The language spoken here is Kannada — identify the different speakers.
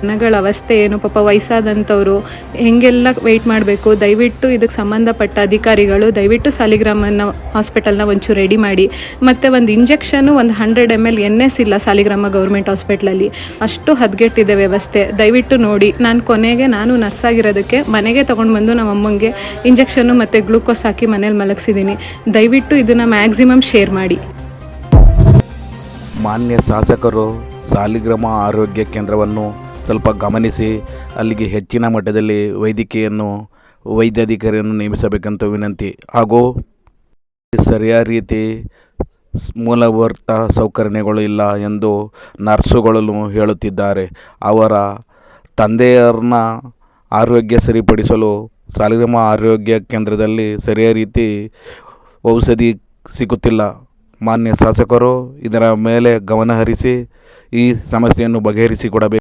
Speaker 1: ಜನಗಳ ಅವಸ್ಥೆ ಏನು? ಪಾಪ ವಯಸ್ಸಾದಂಥವ್ರು ಹೆಂಗೆಲ್ಲ ವೆಯ್ಟ್ ಮಾಡಬೇಕು? ದಯವಿಟ್ಟು ಇದಕ್ಕೆ ಸಂಬಂಧಪಟ್ಟ ಅಧಿಕಾರಿಗಳು ದಯವಿಟ್ಟು ಸಾಲಿಗ್ರಾಮನ ಹಾಸ್ಪಿಟಲ್ನ ಒಂಚೂರು ರೆಡಿ ಮಾಡಿ. ಮತ್ತು ಒಂದು ಇಂಜೆಕ್ಷನು ಒಂದು hundred M L N S ಇಲ್ಲ ಸಾಲಿಗ್ರಾಮ ಗೌರ್ಮೆಂಟ್ ಹಾಸ್ಪಿಟ್ಲಲ್ಲಿ ಅಷ್ಟು ಹದಗೆಟ್ಟಿದೆ ವ್ಯವಸ್ಥೆ. ದಯವಿಟ್ಟು ನೋಡಿ. ನಾನು ಕೊನೆಗೆ ನಾನು ನರ್ಸ್ ಆಗಿರೋದಕ್ಕೆ ಮನೆಗೆ ತೊಗೊಂಡು ಬಂದು ನಮ್ಮ ಅಮ್ಮಂಗೆ ಇಂಜೆಕ್ಷನ್ನು ಮತ್ತು ಗ್ಲೂಕೋಸ್ ಹಾಕಿ ಮನೇಲಿ ಮಲಗಿಸಿದ್ದೀನಿ ದಯವಿಟ್ಟು ಇದನ್ನು ಮ್ಯಾಕ್ಸಿಮಮ್ ಶೇರ್ ಮಾಡಿ.
Speaker 2: ಮಾನ್ಯ ಶಾಸಕರು, ಸಾಲಿಗ್ರಾಮ ಆರೋಗ್ಯ ಕೇಂದ್ರವನ್ನು ಸ್ವಲ್ಪ ಗಮನಿಸಿ, ಅಲ್ಲಿಗೆ ಹೆಚ್ಚಿನ ಮಟ್ಟದಲ್ಲಿ ವೈದ್ಯಕೀಯನ್ನು ವೈದ್ಯಾಧಿಕಾರಿಯನ್ನು ನೇಮಿಸಬೇಕಂತ ವಿನಂತಿ. ಹಾಗೂ ಸರಿಯಾದ ರೀತಿ ಮೂಲಭೂತ ಸೌಕರ್ಯಗಳು ಇಲ್ಲ ಎಂದು ನರ್ಸುಗಳನ್ನು ಹೇಳುತ್ತಿದ್ದಾರೆ. ಅವರ ತಂದೆಯವ್ರನ್ನ ಆರೋಗ್ಯ ಸರಿಪಡಿಸಲು ಸಾಲಿಗ್ರಾಮ ಆರೋಗ್ಯ ಕೇಂದ್ರದಲ್ಲಿ ಸರಿಯಾದ ರೀತಿ ಔಷಧಿ ಸಿಗುತ್ತಿಲ್ಲ. ಮಾನ್ಯ ಶಾಸಕರು ಇದರ ಮೇಲೆ ಗಮನ ಹರಿಸಿ ಈ ಸಮಸ್ಯೆಯನ್ನು ಬಗೆಹರಿಸಿಕೊಡಬೇಕು.